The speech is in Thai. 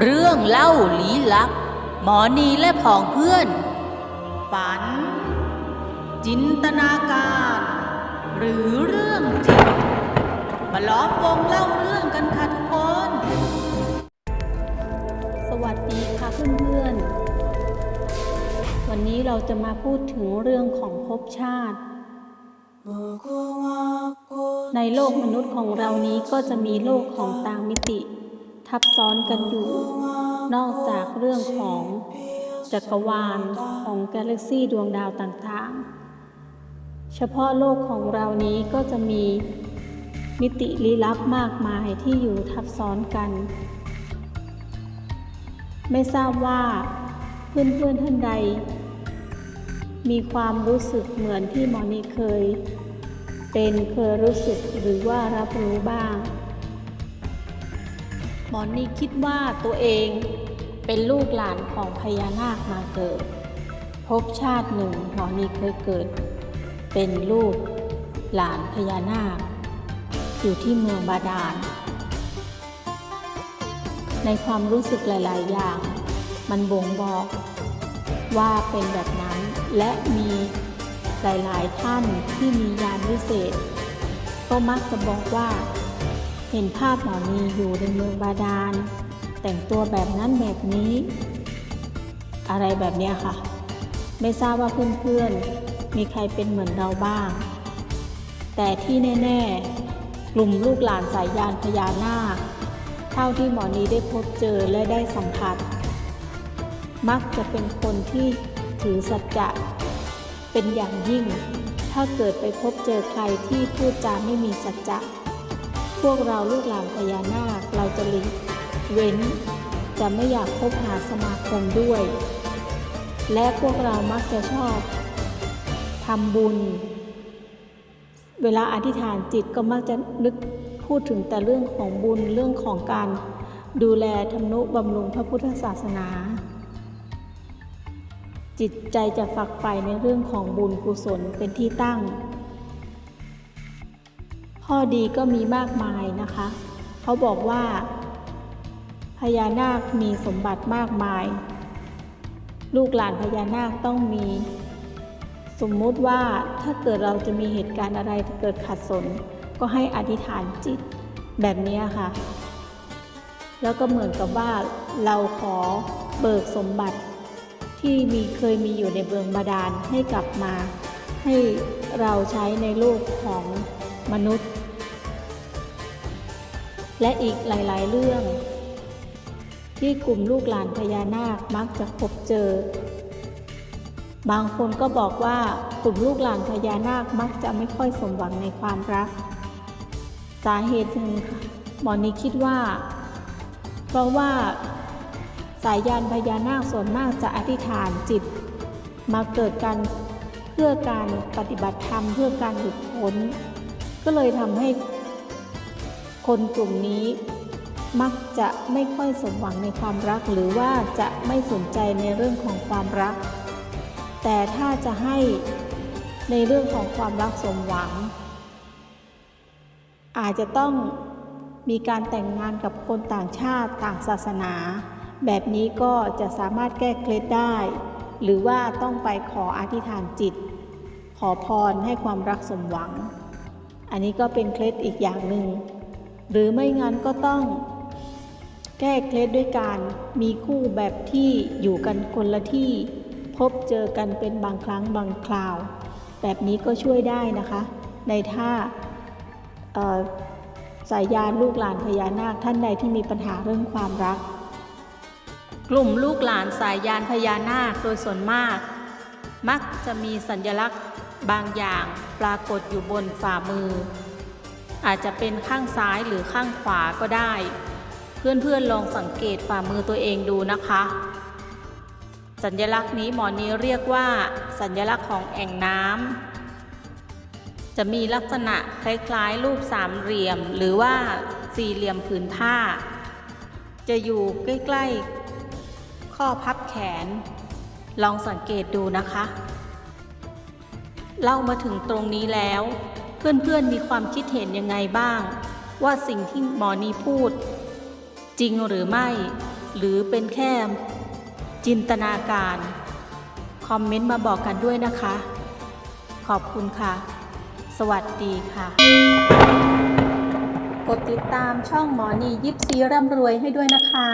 เรื่องเล่าลี้ลับ หมอนีและผองเพื่อน ฝัน จินตนาการ หรือเรื่องจริง มาล้อมวงเล่าเรื่องกันค่ะทุกคน สวัสดีค่ะเพื่อนๆ วันนี้เราจะมาพูดถึงเรื่องของภพชาติ ในโลกมนุษย์ของเรานี้ก็จะมีโลกของต่างมิติ ทับซ้อนกันอยู่ นอกจากเรื่องของจักรวาลของกาแล็กซีดวงดาวต่างๆ เฉพาะโลกของเรานี้ก็จะมีมิติลี้ลับมากมายที่อยู่ทับซ้อนกัน ไม่ทราบว่าเพื่อนๆท่านใด มีความรู้สึกเหมือนที่หมอนีเคย เป็นเคยรู้สึกหรือว่ารับรู้บ้าง หมอนีคิดว่าตัวเองเป็นลูกหลานของพญานาคมาเกิด พบชาติหนึ่งหมอนีเคยเกิด เป็นลูกหลานพญานาค อยู่ที่เมืองบาดาล ในความรู้สึกหลาย ๆ อย่าง มันบ่งบอกว่าเป็นแบบนั้นและมีหลาย ๆ ท่านที่มียานวิเศษ ก็มักจะบอกว่า เห็นภาพหมอนีอยู่ในเมืองบาดาล แต่งตัวแบบนั้นแบบนี้ อะไรแบบเนี้ยค่ะ ไม่ทราบว่าเพื่อนๆ มีใครเป็นเหมือนเราบ้าง แต่ที่แน่ๆ กลุ่มลูกหลานสายยานพญานาค เท่าที่หมอนี้ได้พบเจอและได้สัมผัส มักจะเป็นคนที่ถือสัจจะเป็นอย่างยิ่ง ถ้าเกิดไปพบเจอใครที่พูดจาไม่มีสัจจะ พวกเราลูกหลานพญานาคเราจะหลีกเว้น จะไม่อยากคบหาสมาคมด้วย และพวกเรามักจะชอบทำบุญ เวลาอธิษฐานจิตก็มักจะนึกพูดถึงแต่เรื่องของบุญเรื่องของการดูแลทำนุบำรุงพระพุทธศาสนา จิตใจจะฝักใฝ่ในเรื่องของบุญกุศลเป็นที่ตั้ง ข้อดีก็มีมากมายนะคะ เขาบอกว่าพญานาคมีสมบัติมากมาย ลูกหลานพญานาคต้องมี สมมุติว่าถ้าเกิดเราจะมีเหตุการณ์อะไรเกิดขัดสน ก็ให้อธิษฐานจิตแบบนี้ค่ะ แล้วก็เหมือนกับว่าเราขอเบิกสมบัติที่มีเคยมีอยู่ในเบืองบาดาลให้กลับมา ให้เราใช้ในโลกของมนุษย์ และอีกหลายๆ เรื่อง ที่กลุ่มลูกหลานพญานาคมักจะพบเจอ บางคนก็บอกว่ากลุ่มลูกหลานพญานาคมักจะไม่ค่อยสมหวังในความรัก สาเหตุหนึ่งค่ะหมอนี้คิดว่า เพราะว่าสายยานพญานาคส่วนมากจะอธิษฐานจิต มาเกิดการเพื่อการปฏิบัติธรรมเพื่อการหลุดพ้น ก็เลยทำให้ คนกลุ่มนี้มักจะไม่ค่อยสมหวังในความรักหรือว่าจะไม่สนใจในเรื่องของความรัก แต่ถ้าจะให้ในเรื่องของความรักสมหวัง อาจจะต้องมีการแต่งงานกับคนต่างชาติต่างศาสนา แบบนี้ก็จะสามารถแก้เคล็ดได้ หรือว่าต้องไปขออธิษฐานจิต ขอพรให้ความรักสมหวัง อันนี้ก็เป็นเคล็ดอีกอย่างหนึ่ง หรือไม่งั้นก็ต้องแก้เคล็ดด้วยการมีคู่แบบที่อยู่กันคนละที่ พบเจอกันเป็นบางครั้งบางคราว แบบนี้ก็ช่วยได้นะคะ ในท่าสายยานลูกหลานพญานาคท่านใดที่มีปัญหาเรื่องความรัก กลุ่มลูกหลานสายยานพญานาคโดยส่วนมาก มักจะมีสัญลักษณ์บางอย่างปรากฏอยู่บนฝ่ามือ อาจจะเป็นข้างซ้ายหรือข้างขวาก็ได้ เพื่อนๆลองสังเกตฝ่ามือตัวเองดูนะคะ สัญลักษณ์นี้หมอนี้เรียกว่า สัญลักษณ์ของแอ่งน้ำจะมีลักษณะคล้ายๆ รูปสามเหลี่ยม หรือว่าสี่เหลี่ยมผืนผ้า จะอยู่ใกล้ๆ ข้อพับแขน ลองสังเกตดูนะคะ เล่ามาถึงตรงนี้แล้ว เพื่อนๆมีความคิดเห็นยังไงบ้าง ว่าสิ่งที่หมอนีพูด จริงหรือไม่ หรือเป็นแค่จินตนาการ คอมเมนต์มาบอกกันด้วยนะคะ ขอบคุณค่ะ สวัสดีค่ะ กดติดตามช่องหมอนียิปซีร่ำรวยให้ด้วยนะคะ